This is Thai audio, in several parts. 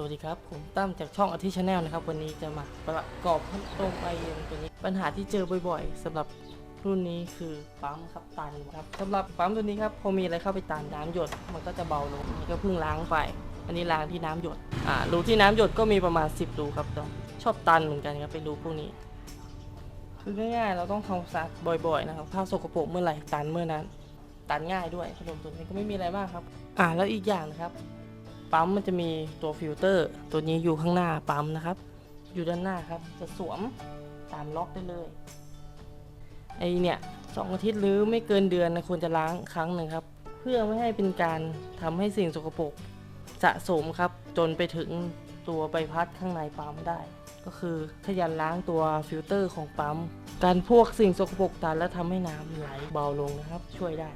สวัสดีครับ ผมตั้มจากช่องอาทิชแนลนะครับ วันนี้จะมาประกอบพัดลมไอเย็นตัวนี้ปัญหาที่เจอบ่อยๆสำหรับรุ่นนี้คือปั๊มครับตันครับสำหรับปั๊มตัวนี้ครับพอมีอะไรเข้าไปตันน้ำหยดมันก็จะเบาลงนี่ก็เพิ่งล้างไป อันนี้ล้างที่น้ำหยดอ่ารูที่น้ำหยดก็มีประมาณ 10รูครับแต่ชอบตันเหมือนกันครับเป็นรูพวกนี้ คือง่ายๆ เราต้องทำความสะอาดบ่อยๆนะครับถ้าสกปรกเมื่อไหร่ตันเมื่อนั้น ตันง่ายด้วยพัดลมตัวนี้ก็ไม่มีอะไรมากครับ อ่าแล้วอีกอย่างนะครับ ปั๊มมันจะมีตัวฟิลเตอร์ ตัวนี้อยู่ข้างหน้าปั๊มนะครับ อยู่ด้านหน้าครับ จะสวมตามล็อกได้เลยไอเนี่ยสองอาทิตย์หรือไม่เกินเดือนนะควรจะล้างครั้งหนึ่งครับ เพื่อไม่ให้เป็นการทำให้สิ่งสกปรกสะสมครับ จนไปถึงตัวใบพัดข้างในปั๊มได้ ก็คือขยันล้างตัวฟิลเตอร์ของปั๊ม การพวกสิ่งสกปรกตันและทำให้น้ำไหลเบาลงนะครับ ช่วยได้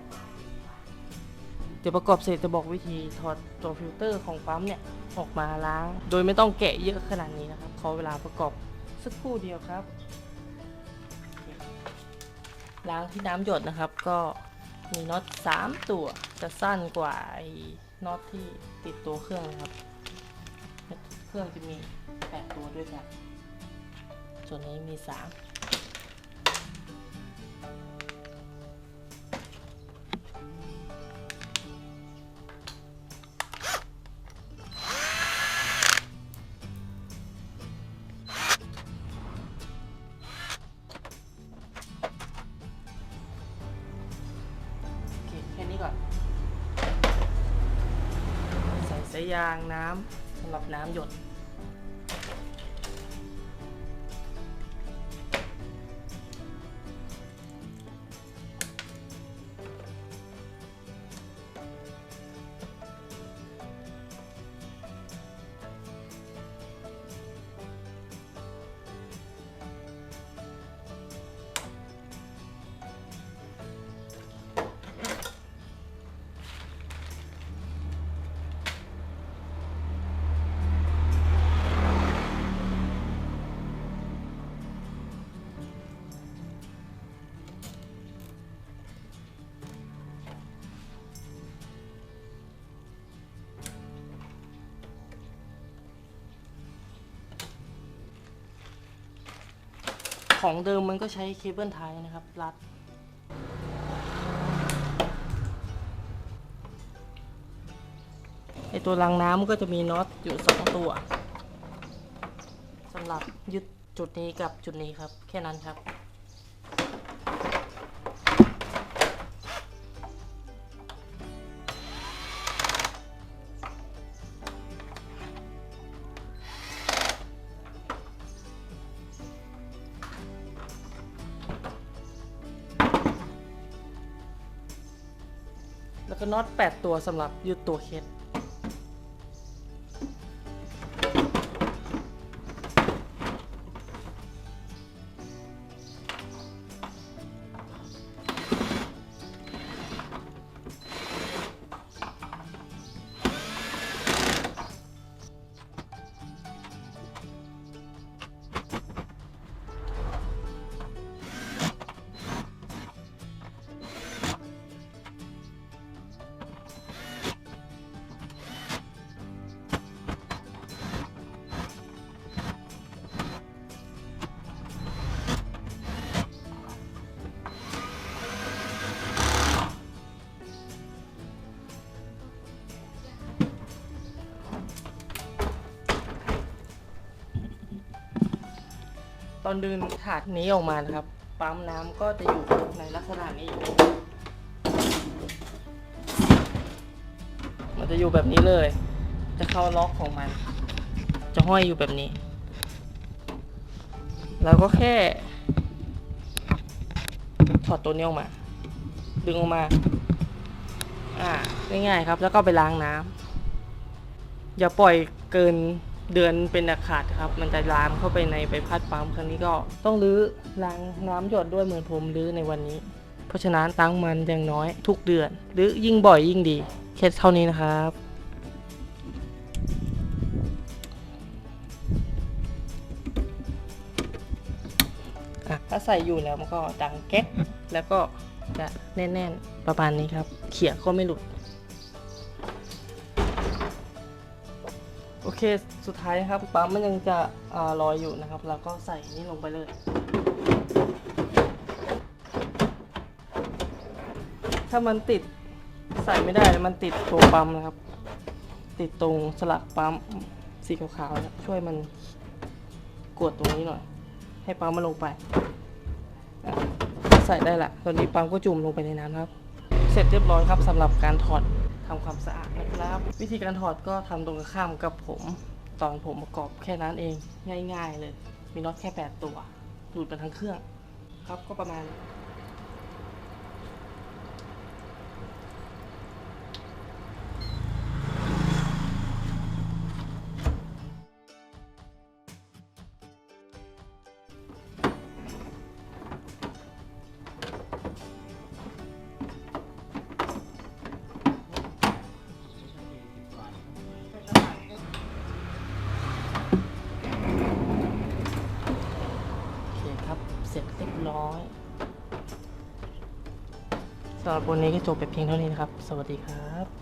เดี๋ยวประกอบเสร็จจะบอกวิธีถอดตัวฟิลเตอร์ของปั๊มเนี่ยออกมาล้าง โดยไม่ต้องแกะเยอะขนาดนี้นะครับขอเวลาประกอบสักครู่เดียวครับ ล้างที่น้ำหยดนะครับก็มีน็อต3ตัวจะสั้นกว่าไอ้น็อตที่ติดตัวเครื่องนะครับ เครื่องจะมี 8 ตัวด้วยกัน ส่วนนี้มี 3 ยางน้ำสำหรับน้ำหยด ของเดิมมันก็ใช้เคเบิลไทยนะครับ รัด ไอตัวรางน้ำก็จะมีน็อตอยู่สองตัวสำหรับยึดจุดนี้กับจุดนี้ครับ แค่นั้นครับ น็อต8ตัวสำหรับยึดตัวเคส ตอนดึงถาดนี้ออกมานะครับ ปั๊มน้ำก็จะอยู่ในลักษณะนี้ มันจะอยู่แบบนี้เลย จะเข้าล็อกของมัน จะห้อยอยู่แบบนี้ แล้วก็แค่ ถอดตัวนี้ออกมา ดึงออกมา อ่าง่ายๆครับ แล้วก็ไปล้างน้ำอย่าปล่อยเกิน เดือนเป็นอักขาดครับ มันจะลามเข้าไปในใบพัดปั๊มครั้งนี้ก็ต้องรื้อล้างน้ำหยดด้วยเหมือนผมรื้อในวันนี้ เพราะฉะนั้นล้างมันอย่างน้อยทุกเดือน หรือยิ่งบ่อยยิ่งดีแค่เท่านี้นะครับถ้าใส่อยู่แล้วมันก็ดังแก๊กแล้วก็จะแน่นๆประมาณนี้ครับ เขี่ยก็ไม่หลุด เคสุดท้ายนะครับปั๊มมันยังจะลอยอยู่นะครับเราก็ใส่นี่ลงไปเลย ถ้ามันติดใส่ไม่ได้มันติดตัวปั๊มนะครับ ติดตรงสลักปั๊มสีขาวๆนะช่วยมันกดตรงนี้หน่อย ให้ปั๊มมันลงไป ใส่ได้ละตอนนี้ปั๊มก็จุ่มลงไปในน้ำครับ เสร็จเรียบร้อยครับสำหรับการถอด ทำความสะอาดนะครับ วิธีการถอดก็ทำตรงกันข้ามกับผมตอนผมประกอบแค่นั้นเองง่าย ๆ เลย มีน็อตแค่ 8 ตัวหลุดไปทั้งเครื่อง ครับก็ประมาณ สำหรับวันนี้ก็จบไปเพียงเท่านี้นะครับ สวัสดีครับ